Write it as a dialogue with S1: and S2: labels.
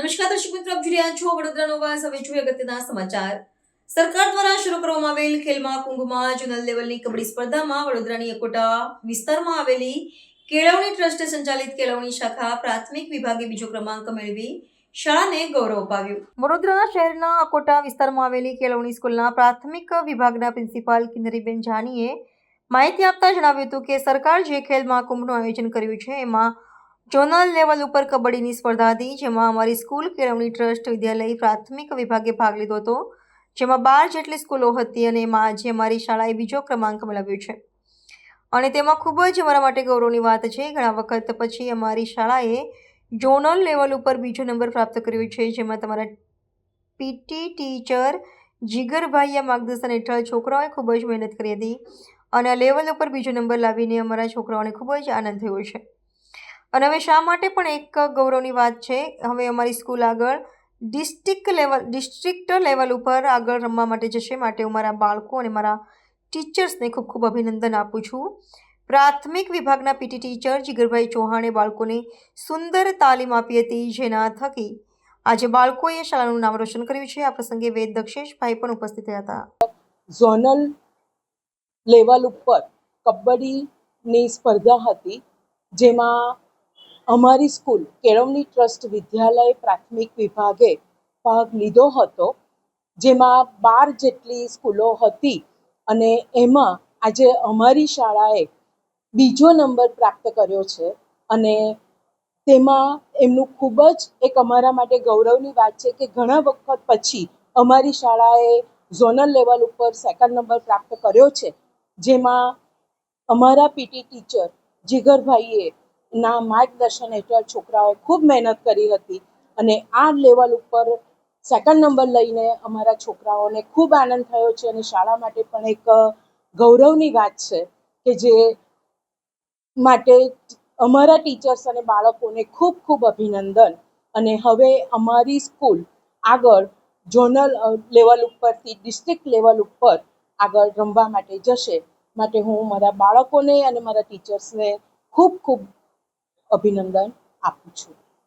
S1: જોઈ રહ્યા છો વડોદરાનો વાસ. હવે જોઈએ અગત્યના સમાચાર. સરકાર દ્વારા શરૂ કરવામાં આવેલ ખેલ મહાકુંભમાં જુનલ લેવલની કબડ્ડી સ્પર્ધામાં વડોદરાની અકોટા વિસ્તારમાં આવેલી કેળવણી ટ્રસ્ટે સંચાલિત કેળવણી શાખા પ્રાથમિક વિભાગે બીજો ક્રમાંક મેળવી શાળાને ગૌરવ અપાવ્યું. વડોદરા શહેરના અકોટા વિસ્તારમાં આવેલી કેળવણી સ્કૂલના પ્રાથમિક વિભાગના પ્રિન્સિપાલ કિન્નરીબેન જાનીએ માહિતી આપતા જણાવ્યું હતું કે સરકાર જે ખેલ મહાકુંભનું આયોજન કર્યું છે, એમાં ઝોનલ લેવલ ઉપર કબડ્ડીની સ્પર્ધા હતી, જેમાં અમારી સ્કૂલ કેળવણી ટ્રસ્ટ વિદ્યાલય પ્રાથમિક વિભાગે ભાગ લીધો હતો, જેમાં બાર જેટલી સ્કૂલો હતી અને એમાં આજે અમારી શાળાએ બીજો ક્રમાંક મેળવ્યો છે. અને તેમાં ખૂબ જ અમારા માટે ગૌરવની વાત છે, ઘણા વખત પછી અમારી શાળાએ ઝોનલ લેવલ ઉપર બીજો નંબર પ્રાપ્ત કર્યો છે, જેમાં તમારા પીટી ટીચર જીગરભાઈયા માર્ગદર્શન હેઠળ છોકરાઓએ ખૂબ જ મહેનત કરી હતી અને આ લેવલ ઉપર બીજો નંબર લાવીને અમારા છોકરાઓને ખૂબ જ આનંદ થયો છે. અને હવે શા માટે પણ એક ગૌરવની વાત છે? હવે અમારી સ્કૂલ આગળ ડિસ્ટ્રિક્ટ લેવલ ડિસ્ટ્રિક્ટ લેવલ ઉપર આગળ રમવા માટે જશે માટે હું મારા બાળકો અને મારા ટીચર્સને ખૂબ ખૂબ અભિનંદન આપું છું. પ્રાથમિક વિભાગના પીટી ટીચર જીગરભાઈ ચૌહાણે બાળકોને સુંદર તાલીમ આપી હતી જેના થકી આજે બાળકોએ શાળાનું નામ રોશન કર્યું છે. આ પ્રસંગે વેદ દક્ષેશભાઈ પણ ઉપસ્થિત થયા હતા.
S2: ઝોનલ લેવલ ઉપર કબડ્ડીની સ્પર્ધા હતી, જેમાં અમારી સ્કૂલ, કેળવણી ટ્રસ્ટ વિદ્યાલય પ્રાથમિક વિભાગે ભાગ લીધો હતો, જેમાં બાર જેટલી સ્કૂલો હતી અને એમાં આજે અમારી શાળાએ બીજો નંબર પ્રાપ્ત કર્યો છે અને તેમાં એમનું ખૂબ જ એક અમારા માટે ગૌરવની વાત છે કે ઘણા વખત પછી અમારી શાળાએ ઝોનલ લેવલ ઉપર સેકન્ડ નંબર પ્રાપ્ત કર્યો છે, જેમાં અમારા પીટી ટીચર જીગરભાઈએ ના માર્ગદર્શન હેઠળ છોકરાઓએ ખૂબ મહેનત કરી હતી અને આ લેવલ ઉપર સેકન્ડ નંબર લઈને અમારા છોકરાઓને ખૂબ આનંદ થયો છે અને શાળા માટે પણ એક ગૌરવની વાત છે કે જે માટે અમારા ટીચર્સ અને બાળકોને ખૂબ ખૂબ અભિનંદન. અને હવે અમારી સ્કૂલ આગળ ઝોનલ લેવલ ઉપરથી ડિસ્ટ્રિક્ટ લેવલ ઉપર આગળ રમવા માટે જશે. માટે હું મારા બાળકોને અને મારા ટીચર્સને ખૂબ ખૂબ અભિનંદન આપું છું.